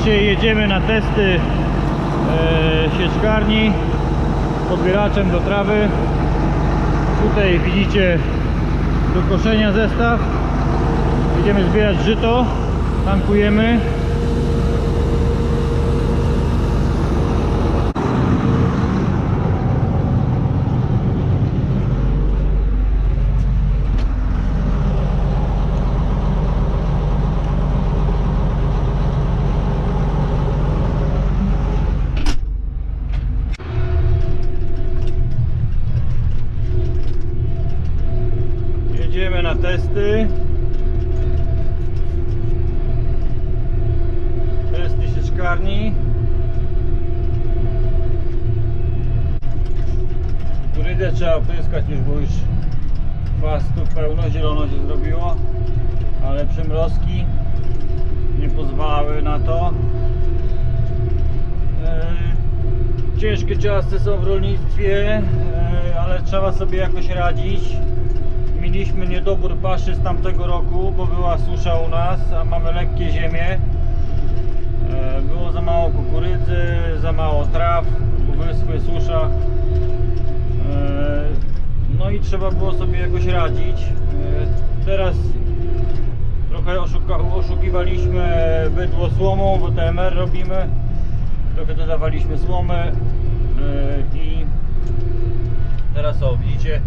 Dzisiaj jedziemy na testy e, sieczkarni podbieraczem do trawy. Tutaj widzicie do koszenia zestaw. Jedziemy zbierać żyto, tankujemy. Jedziemy na testy. Testy sieczkarni. Kurydę trzeba opryskać już, bo już chwastów pełno, zielono się zrobiło, ale przymrozki nie pozwalały na to. Eee, Ciężkie czasy są w rolnictwie, eee, ale trzeba sobie jakoś radzić. Mieliśmy niedobór paszy z tamtego roku, bo była susza u nas, a mamy lekkie ziemie. E, Było za mało kukurydzy, za mało traw, wyschły susza. E, No i trzeba było sobie jakoś radzić. E, Teraz trochę oszukiwaliśmy bydło słomą, bo TMR robimy. Trochę dodawaliśmy słomy i teraz o, widzicie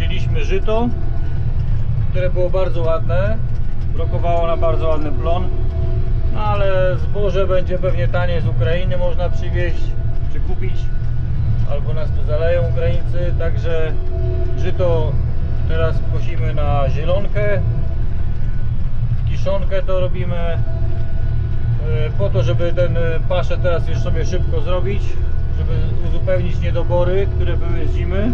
ścieliśmy żyto, które było bardzo ładne, blokowało na bardzo ładny plon, no ale zboże będzie pewnie tanie z Ukrainy można przywieźć czy kupić, albo nas tu zaleją Ukraińcy, także żyto teraz kosimy na zielonkę, w kiszonkę to robimy e, po to, żeby ten e, paszę teraz już sobie szybko zrobić, żeby uzupełnić niedobory, które były z zimy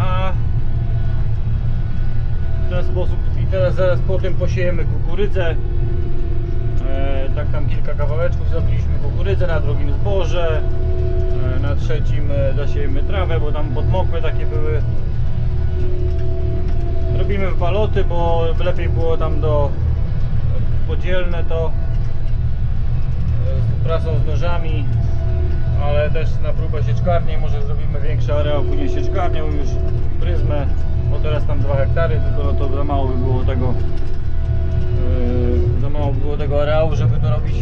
a w ten sposób i teraz zaraz po tym posiejemy kukurydzę. E, tak tam kilka kawałeczków zrobiliśmy kukurydzę, na drugim zboże. E, na trzecim e, zasiejemy trawę, bo tam podmokłe takie były. Robimy w baloty, bo lepiej było tam do podzielne to e, z prasą z nożami ale też na próbę sieczkarni. Może zrobimy większy areał, później sieczkarnią już pryzmę, bo teraz tam 2 hektary, tylko to za mało by było tego yy, za mało by było tego areału, żeby to robić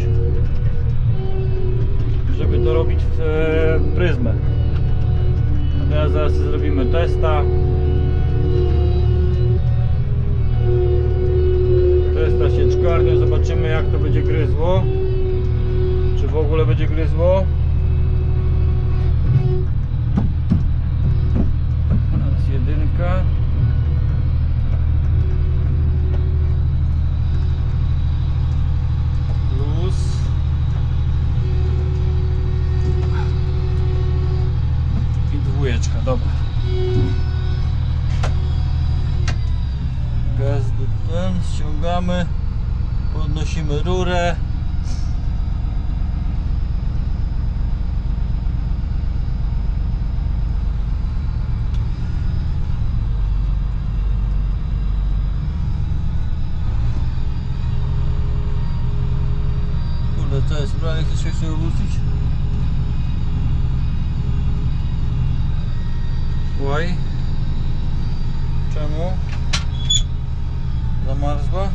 żeby to robić w yy, pryzmę. A teraz zaraz zrobimy testa. Testa sieczkarnią, zobaczymy jak to będzie gryzło. Czy w ogóle będzie gryzło Raz jedynka. Plus. I dwójeczka, dobra. Gaz do ten, ściągamy, podnosimy rurę. Co jest? Branie chcesz się chce obrócić? Why? Czemu? Zamarzła?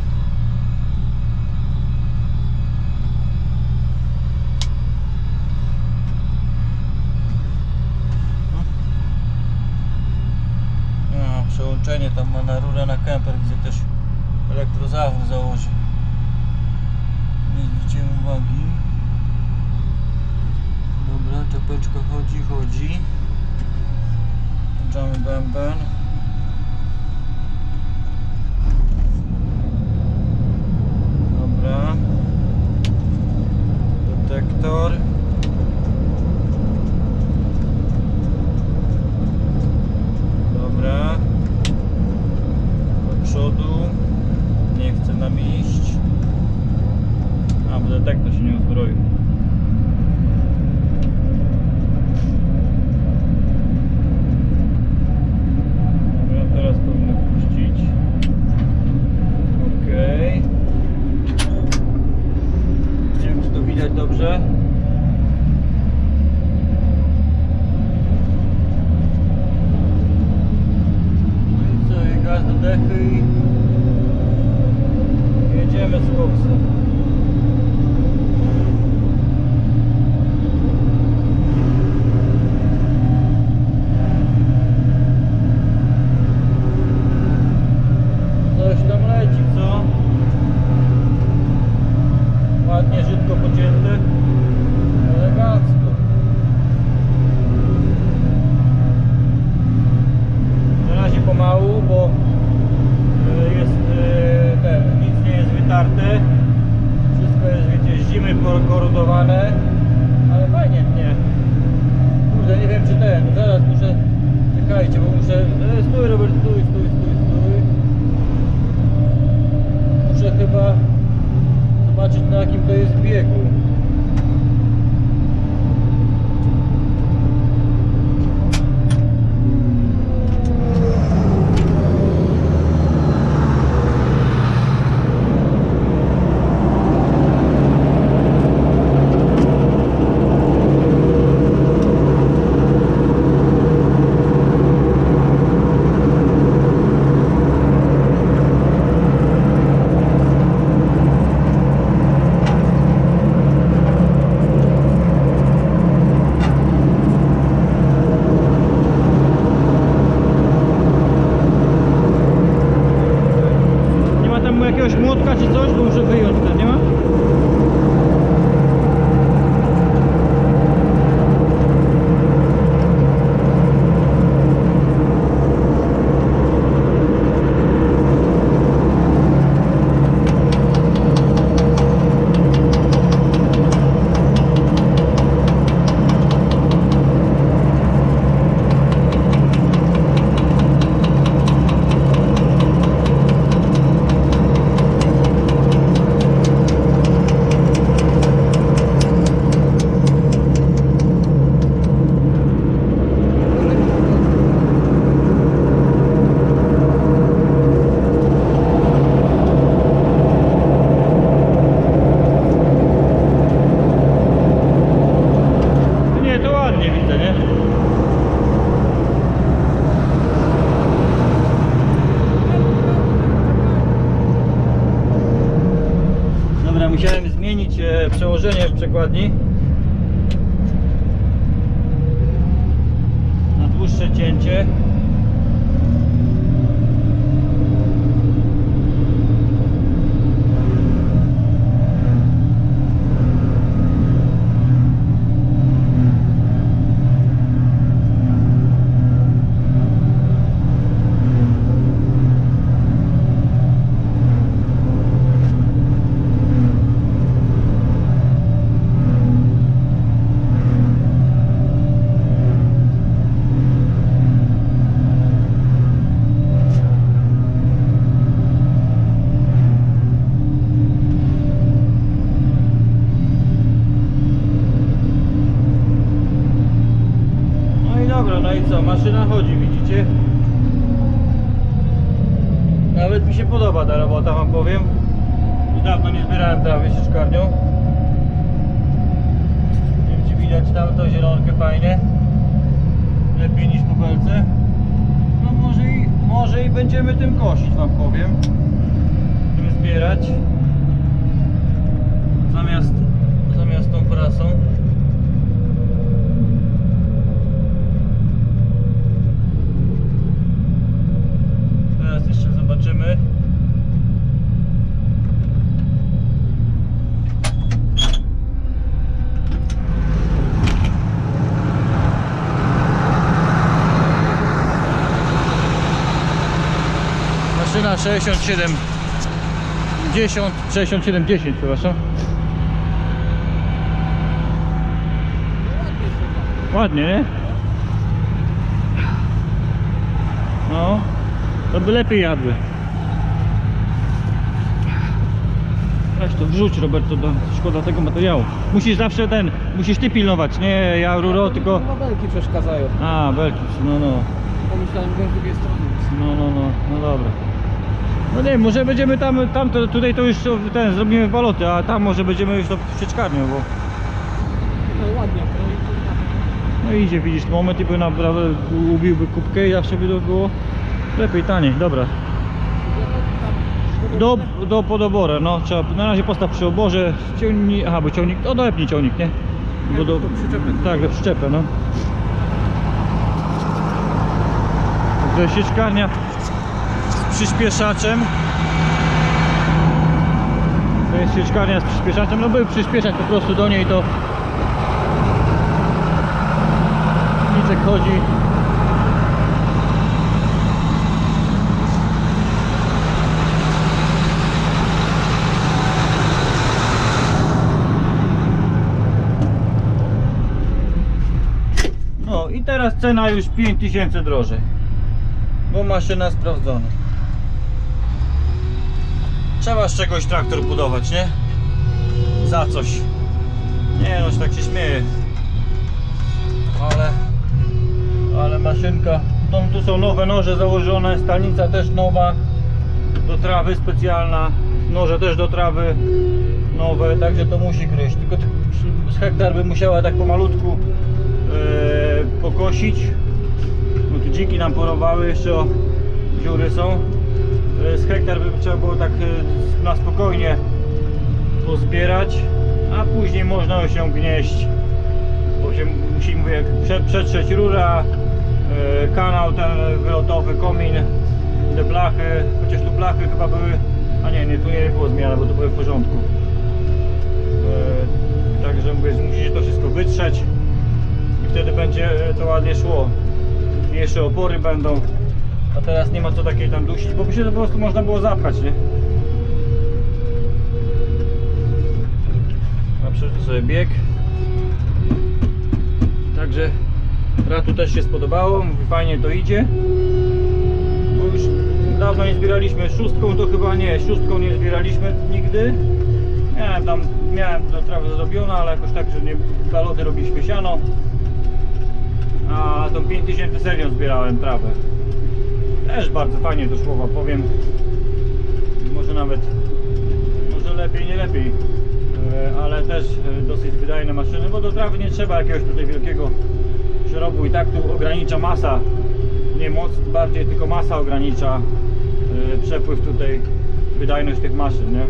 No, przełączenie tam ma na rurę na kemper, widzę też elektrozawór założy. Nie zwróciłem uwagi. Dobra, czapeczka chodzi, chodzi. Włączamy bęben. Dobra. Detektor. Mi się podoba ta robota, wam powiem. Już dawno nie zbierałem trawy sieczkarnią. Nie wiem, czy widać tam to zielonkę fajnie. Lepiej niż po belce. No może i, może i będziemy tym kosić, wam powiem. Tym zbierać. Zamiast, zamiast tą prasą. Teraz jeszcze zobaczymy. Maszyna 67 10 67 10 przepraszam. Ładnie, nie? No, to by lepiej jadły. Weź to wrzuć Roberto, do, szkoda tego materiału. Musisz zawsze ten, musisz ty pilnować, nie ja ruro, tylko... Chyba belki przeszkadzają. A, belki, no no, Pomyślałem, że z drugiej strony. no no no, no dobra. No nie, może będziemy tam, tam to, tutaj to już ten, zrobimy baloty, a tam może będziemy już to sieczkarnią, bo... No ładnie, No idzie, widzisz, moment i by naprawdę ubiłby kubkę i zawsze by to było lepiej, taniej, dobra. Do, do podobora, no trzeba na razie postaw przy oborze, ciągnik, aha, bo ciągnik, to doepnij ciągnik, nie? Bo do, tak, do przyczepę, no. To jest sieczkarnia z przyspieszaczem. To jest sieczkarnia z przyspieszaczem, no był przyspieszać po prostu do niej to Niczek chodzi No i teraz cena już 5000 drożej. Bo maszyna sprawdzona. Trzeba z czegoś traktor budować, nie? Za coś. Nie no, się tak się śmieję. Ale ale maszynka. Tu, tu są nowe noże założone, stalnica też nowa. Do trawy specjalna. Noże też do trawy nowe, także to musi gryźć. Tylko z hektar by musiała tak pomalutku e, pokosić. No tu dziki nam porowały, jeszcze o, dziury są. E, z hektar by trzeba było tak e, na spokojnie pozbierać, a później można się gnieść. Bo się musi mówię, prze, przetrzeć rura, e, kanał ten wylotowy, komin, te blachy, chociaż tu blachy chyba były, a nie, nie, tu nie było zmiany, bo to były w porządku. E, Także mówię, musicie to wszystko wytrzeć wtedy będzie e, to ładnie szło. Jeszcze opory będą, a teraz nie ma co takiej tam dusić, bo by się po prostu można było zapchać, nie? A przeczytaj sobie bieg. Także ratu też się spodobało, mówi fajnie to idzie. Bo już dawno nie zbieraliśmy szóstką, to chyba nie, szóstką nie zbieraliśmy nigdy. Miałem tam, miałem to trawę zrobiona, ale jakoś tak, że nie baloty robiliśmy siano. A tą 5000 serią zbierałem trawę. Też bardzo fajnie to szło, wam powiem. Może nawet, może lepiej, nie lepiej. E, Ale też e, dosyć wydajne maszyny, bo do trawy nie trzeba jakiegoś tutaj wielkiego przerobu i tak tu ogranicza masa. Nie moc, bardziej tylko masa ogranicza e, przepływ tutaj, wydajność tych maszyn, nie?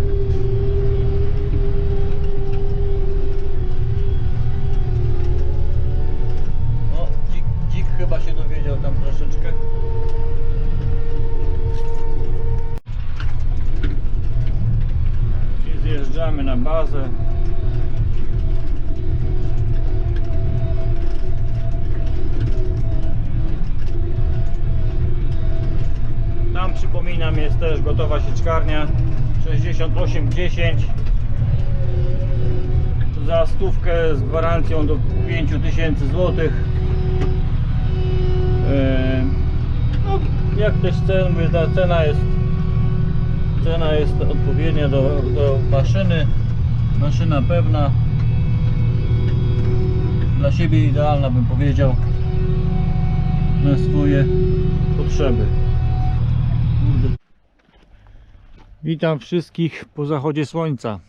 Też gotowa sieczkarnia 6810 za stówkę z gwarancją do 5000 zł. No, jak też cen, cena jest cena jest odpowiednia do, do maszyny. Maszyna pewna. Dla siebie idealna bym powiedział na swoje potrzeby. Witam wszystkich po zachodzie słońca.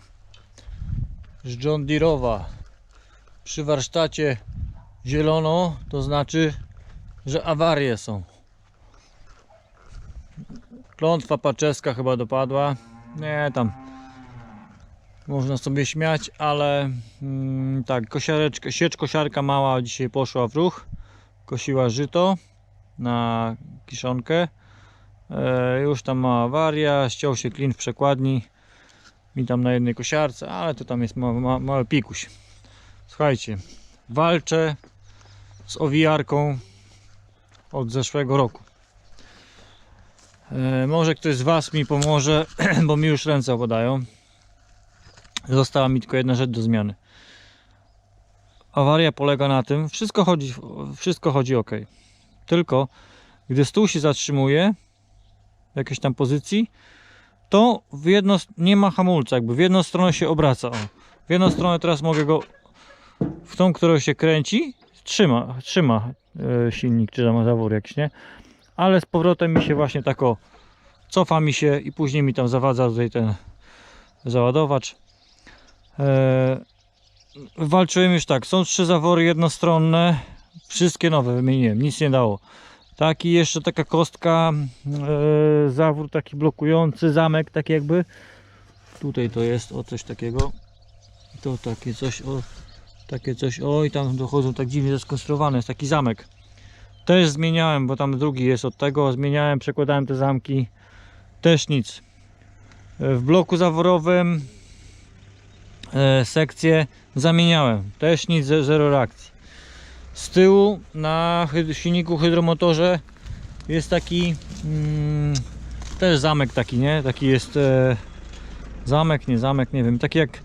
Z John Deere'owa. Przy warsztacie zielono to znaczy, że awarie są. Klątwa paczeska chyba dopadła. Nie tam można sobie śmiać, ale mm, tak, kosiareczka, siecz kosiarka mała dzisiaj poszła w ruch. Kosiła żyto na kiszonkę już tam ma awaria, ściął się klin w przekładni mi tam na jednej kosiarce, ale to tam jest ma, ma, mały pikuś. Słuchajcie, walczę z owijarką od zeszłego roku. E, może ktoś z Was mi pomoże, bo mi już ręce opadają. Została mi tylko jedna rzecz do zmiany. Awaria polega na tym, wszystko chodzi, wszystko chodzi ok. Tylko gdy stół się zatrzymuje jakiejś tam pozycji, to w jedno, nie ma hamulca, jakby w jedną stronę się obraca. O. W jedną stronę teraz mogę go w tą, którą się kręci, trzyma, trzyma e, silnik, czy tam zawór jakiś, nie? Ale z powrotem mi się właśnie tak o, cofa mi się i później mi tam zawadza tutaj ten załadowacz. E, walczyłem już tak, są trzy zawory jednostronne, wszystkie nowe wymieniłem, nic nie dało. Taki jeszcze taka kostka, e, zawór taki blokujący, zamek tak jakby. Tutaj to jest o coś takiego. To takie coś o takie coś. O i tam dochodzą tak dziwnie skonstruowane, jest taki zamek. Też zmieniałem, bo tam drugi jest od tego. Zmieniałem, przekładałem te zamki. Też nic. E, W bloku zaworowym e, sekcję zamieniałem. Też nic, ze- zero reakcji. Z tyłu na silniku hydromotorze jest taki mm, też zamek taki, nie? Taki jest e, zamek, nie zamek, nie wiem. Taki jak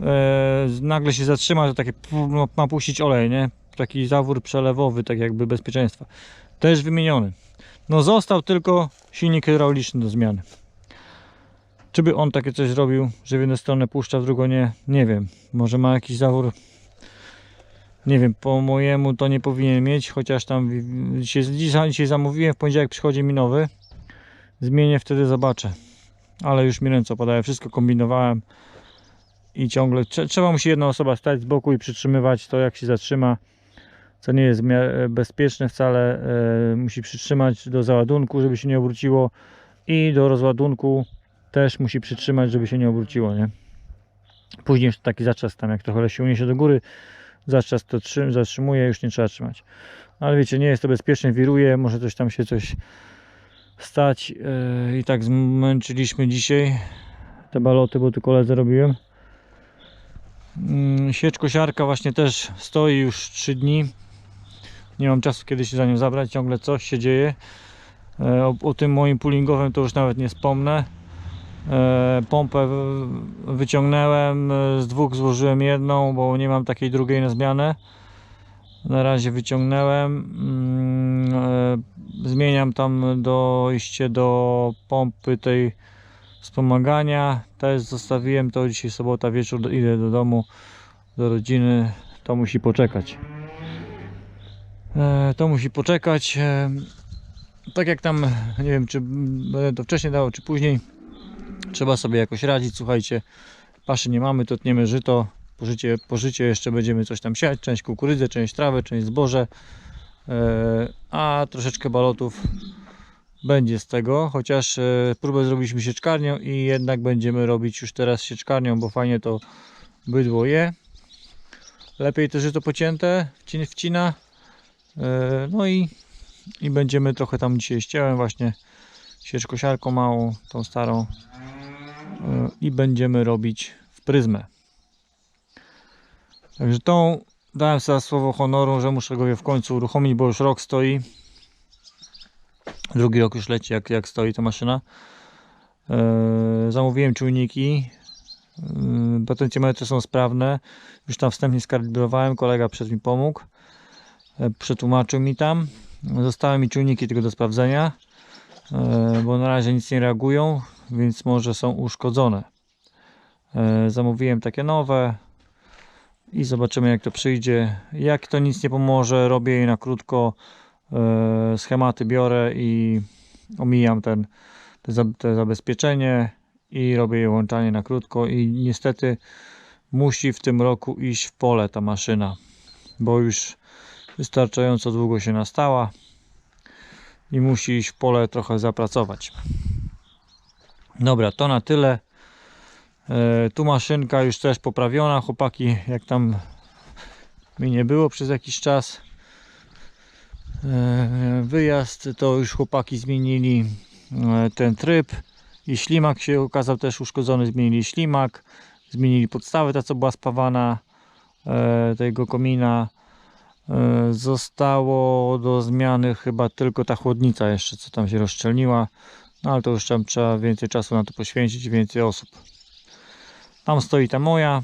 e, nagle się zatrzyma, to takie ma puścić olej, nie? Taki zawór przelewowy, tak jakby bezpieczeństwa. Też wymieniony. No został tylko silnik hydrauliczny do zmiany. Czy by on takie coś zrobił, że w jedną stronę puszcza, w drugą nie? Nie wiem. Może ma jakiś zawór. Nie wiem, po mojemu to nie powinien mieć, chociaż tam w- dzisiaj, zamówiłem, w poniedziałek przychodzi mi nowy. Zmienię, wtedy zobaczę. Ale już mi ręce opadają, wszystko kombinowałem i ciągle trze- trzeba musi jedna osoba stać z boku i przytrzymywać to jak się zatrzyma co nie jest bezpieczne wcale e, musi przytrzymać do załadunku żeby się nie obróciło i do rozładunku też musi przytrzymać żeby się nie obróciło nie później już taki zaczas tam jak trochę się uniesie do góry zaczas to trzy- zatrzymuje już nie trzeba trzymać ale wiecie nie jest to bezpieczne wiruje może coś tam się coś stać e, i tak zmęczyliśmy dzisiaj te baloty bo tu koledze robiłem Mm, Siecz kosiarka właśnie też stoi już 3 dni. Nie mam czasu kiedy się za nią zabrać, ciągle coś się dzieje. E, O, o tym moim pullingowym to już nawet nie wspomnę. E, Pompę w- wyciągnąłem, e, z dwóch złożyłem jedną, bo nie mam takiej drugiej na zmianę. Na razie wyciągnąłem. Mm, e, Zmieniam tam dojście do pompy tej wspomagania. Też zostawiłem to dzisiaj sobota wieczór, idę do domu, do rodziny. To musi poczekać. To musi poczekać. Tak jak tam, nie wiem czy będę to wcześniej dało, czy później. Trzeba sobie jakoś radzić. Słuchajcie, paszy nie mamy, to tniemy żyto. Po życie, po życie jeszcze będziemy coś tam siać. Część kukurydzę, część trawę, część zboże. E, a troszeczkę balotów będzie z tego, chociaż e, próbę zrobiliśmy sieczkarnią i jednak będziemy robić już teraz sieczkarnią, bo fajnie to bydło je. Lepiej to pocięte, wcin- wcina. E, No i, i będziemy trochę tam dzisiaj ścięłem właśnie sieczkosiarką małą, tą starą i będziemy robić w pryzmę. Także tą dałem sobie słowo honoru, że muszę go w końcu uruchomić, bo już rok stoi. Drugi rok już leci, jak, jak stoi ta maszyna. Eee, zamówiłem czujniki. Eee, potencjometry są sprawne. Już tam wstępnie skalibrowałem. Kolega przed mi pomógł. Eee, przetłumaczył mi tam. Zostały mi czujniki tylko do sprawdzenia. Eee, bo na razie nic nie reagują, więc może są uszkodzone. Eee, zamówiłem takie nowe. I zobaczymy jak to przyjdzie. Jak to nic nie pomoże, robię je na krótko e, schematy biorę i omijam ten, te zabezpieczenie i robię je łączanie na krótko i niestety musi w tym roku iść w pole ta maszyna, bo już wystarczająco długo się nastała i musi iść w pole trochę zapracować. Dobra, to na tyle. E, tu maszynka już też poprawiona, chłopaki jak tam mi nie było przez jakiś czas E, wyjazd, to już chłopaki zmienili e, ten tryb i ślimak się okazał też uszkodzony, zmienili ślimak, zmienili podstawę, ta co była spawana tego komina. Zostało do zmiany chyba tylko ta chłodnica jeszcze, co tam się rozszczelniła, no ale to już tam trzeba więcej czasu na to poświęcić, więcej osób. Tam stoi ta moja,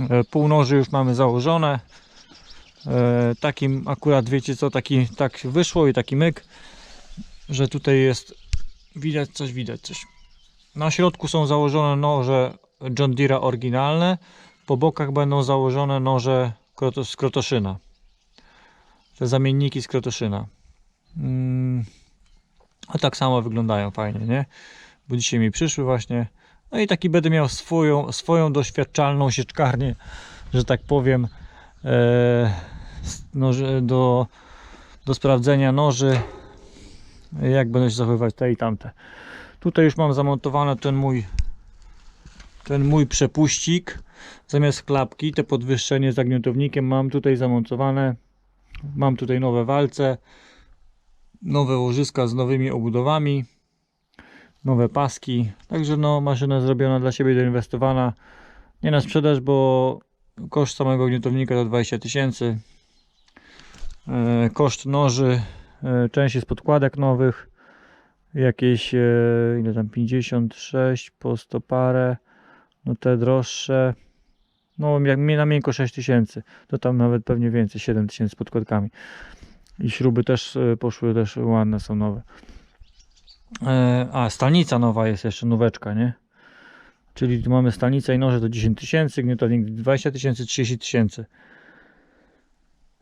E, półnoży już mamy założone, e, takim akurat wiecie co, taki tak wyszło i taki myk, że tutaj jest widać coś, widać coś. Na środku są założone noże John Deere oryginalne, po bokach będą założone noże z krotoszyna. Te zamienniki z krotoszyna. Mm, a tak samo wyglądają fajnie, nie? Bo dzisiaj mi przyszły właśnie. No i taki będę miał swoją, swoją doświadczalną sieczkarnię, że tak powiem. E, no, do do sprawdzenia noży, jak będą się zachowywać te i tamte. Tutaj już mam zamontowany ten mój ten mój przepuścik zamiast klapki, te podwyższenie z zagniotownikiem mam tutaj zamontowane. Mam tutaj nowe walce, nowe łożyska z nowymi obudowami, nowe paski. Także no maszyna zrobiona dla siebie, doinwestowana. Nie na sprzedaż, bo koszt samego gniotownika to 20 tysięcy. E, Koszt noży, e, części z podkładek nowych, jakieś e, ile tam 56 po 100 parę. No te droższe, no jak na miękko 6 tysięcy, to tam nawet pewnie więcej, 7 tysięcy z podkładkami. I śruby też e, poszły, też ładne są nowe. E, A, stalnica nowa jest jeszcze, nóweczka, nie? Czyli tu mamy stalnicę i noże to 10 tysięcy, gniotownik 20 tysięcy, 30 tysięcy.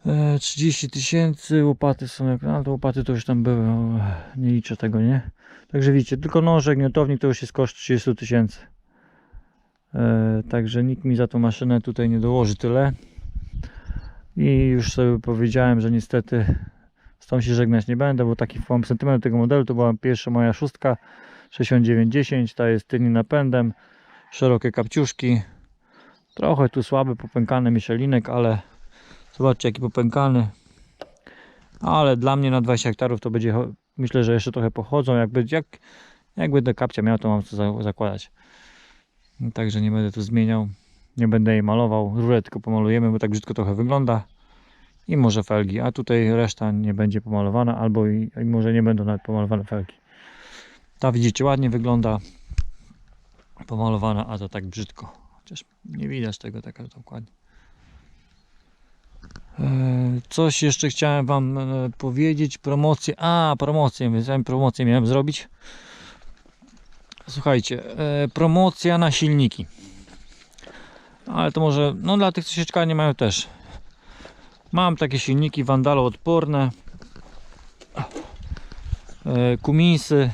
E, 30 tysięcy, łopaty są jak, no to łopaty to już tam były, o, nie liczę tego, nie? Także widzicie, tylko noże, gniotownik to już jest koszt 30 tysięcy. E, Także nikt mi za tą maszynę tutaj nie dołoży tyle. I już sobie powiedziałem, że niestety z tą się żegnać nie będę, bo taki mam sentyment do tego modelu. To była pierwsza moja szóstka 6910, ta jest tylnym napędem, szerokie kapciuszki. Trochę tu słaby, popękany mieszelinek, ale zobaczcie jaki popękany. Ale dla mnie na 20 hektarów to będzie, myślę, że jeszcze trochę pochodzą. Jak, będzie, jak, jak będę kapcia miał, to mam co za- zakładać. Także nie będę tu zmieniał. Nie będę jej malował. Rurę tylko pomalujemy, bo tak brzydko trochę wygląda. I może felgi. A tutaj reszta nie będzie pomalowana, albo i, i może nie będą nawet pomalowane felgi. Ta widzicie ładnie wygląda. Pomalowana, a to tak brzydko. Chociaż nie widać tego tak dokładnie. E, Coś jeszcze chciałem Wam e, powiedzieć. Promocję. A, promocję. Wiedziałem, promocję miałem zrobić. Słuchajcie, e, promocja na silniki. Ale to może, no dla tych, co sieczka nie mają też. Mam takie silniki Vandalo odporne. E, Kuminsy.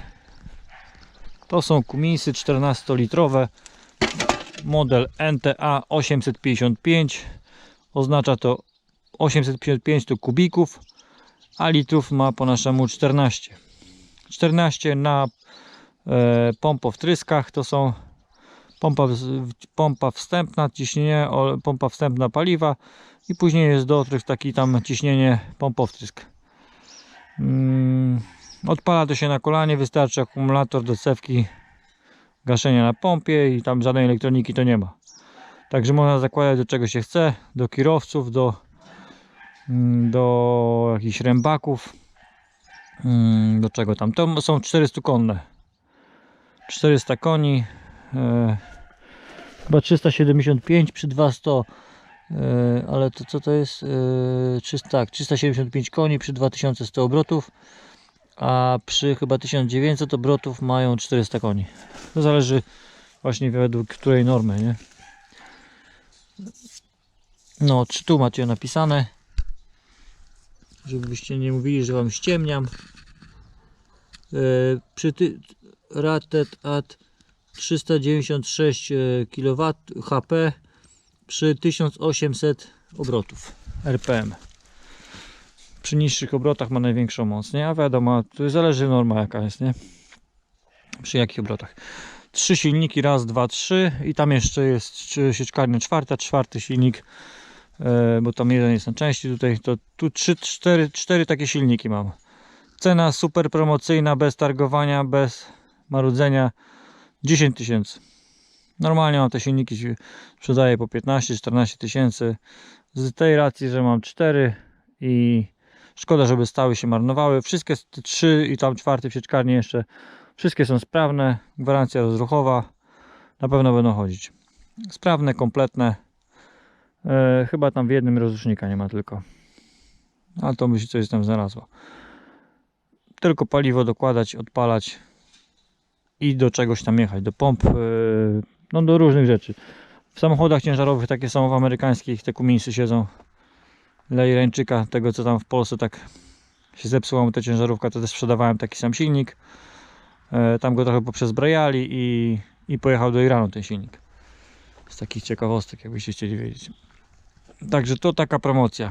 To są Kuminsy 14-litrowe. Model NTA 855. Oznacza to 855 to kubików, a litrów ma po naszemu 14. 14 na e, pompo w tryskach to są pompa, pompa wstępna, ciśnienie, pompa wstępna paliwa i później jest dotryk taki tam ciśnienie pompowtrysk. Mm, odpala to się na kolanie, wystarczy akumulator do cewki gaszenia na pompie i tam żadnej elektroniki to nie ma. Także można zakładać do czego się chce, do kierowców, do, mm, do jakichś rębaków, mm, do czego tam. To są 400 konne. 400 koni, e, chyba 375 przy 200, e, ale to co to jest? E, 300, tak, 375 koni przy 2100 obrotów, a przy chyba 1900 obrotów mają 400 koni. To zależy właśnie według której normy, nie? No, czy tu macie napisane, żebyście nie mówili, że wam ściemniam. E, przy ty, rated at 396 kW HP przy 1800 obrotów RPM. Przy niższych obrotach ma największą moc, nie? A wiadomo, to zależy norma jaka jest, nie? Przy jakich obrotach. Trzy silniki, raz, dwa, trzy i tam jeszcze jest trzy- sieczkarnia czwarta, czwarty silnik, e, bo tam jeden jest na części tutaj, to tu trzy, cztery, cztery takie silniki mam. Cena super promocyjna, bez targowania, bez marudzenia 10 tysięcy. Normalnie mam te silniki sprzedaję po 15-14 tysięcy. Z tej racji, że mam 4 i szkoda, żeby stały się marnowały. Wszystkie te 3 i tam czwarty w sieczkarni jeszcze wszystkie są sprawne. Gwarancja rozruchowa. Na pewno będą chodzić. Sprawne, kompletne. E, chyba tam w jednym rozrusznika nie ma tylko. Ale to się coś tam znalazło. Tylko paliwo dokładać, odpalać i do czegoś tam jechać, do pomp, yy, no do różnych rzeczy. W samochodach ciężarowych takie są w amerykańskich, te kuminsy siedzą. Dla Irańczyka, tego co tam w Polsce tak się zepsuła ta ciężarówka, to też sprzedawałem taki sam silnik. E, Tam go trochę poprzezbrajali i, i pojechał do Iranu ten silnik. Z takich ciekawostek, jakbyście chcieli wiedzieć. Także to taka promocja.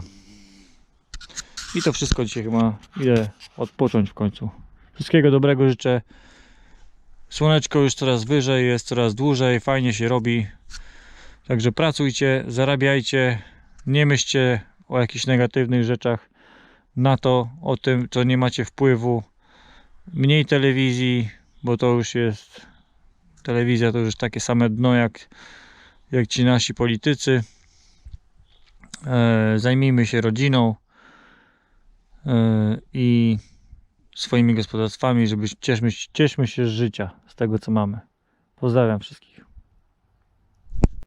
I to wszystko dzisiaj chyba idę odpocząć w końcu. Wszystkiego dobrego życzę. Słoneczko już coraz wyżej, jest coraz dłużej, fajnie się robi. Także pracujcie, zarabiajcie, nie myślcie o jakichś negatywnych rzeczach. Na to, o tym, co nie macie wpływu. Mniej telewizji, bo to już jest. Telewizja to już takie same dno jak, jak ci nasi politycy. E, zajmijmy się rodziną e, i swoimi gospodarstwami, żeby cieszmy, cieszmy się z życia, z tego co mamy. Pozdrawiam wszystkich.